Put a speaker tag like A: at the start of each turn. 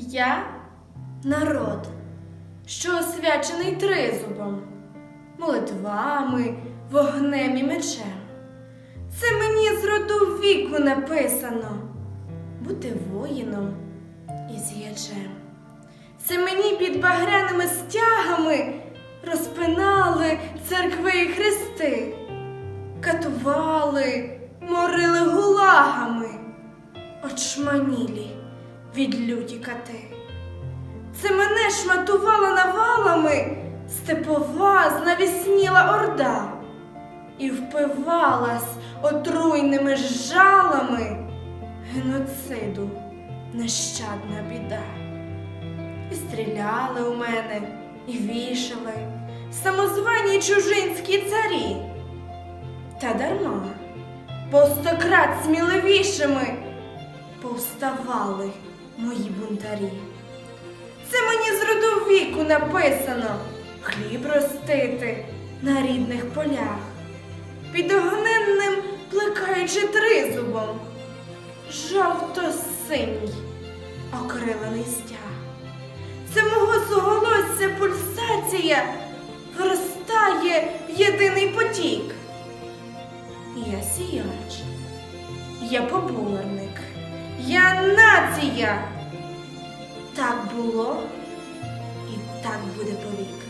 A: Я народ, що освячений тризубом, молитвами, вогнем і мечем. Це мені з роду віку написано бути воїном і з'ячем. Це мені під багряними стягами розпинали церкви і хрести, катували, морили гулагами, очманілі від люті кати. Це мене шматувала навалами степова знавісніла орда і впивалась отруйними жалами геноциду нещадна біда. І стріляли у мене, і вішали самозвані чужинські царі. Та дарма, бо стократ сміливішими повставали мої бунтарі. Це мені з роду віку написано хліб ростити на рідних полях, під огненним плекаючи тризубом, жовто-синій окрилений стяг. Це мого суголосся пульсація виростає в єдиний потік. Я сіяч, я поборник, нація. Так було і так буде повік.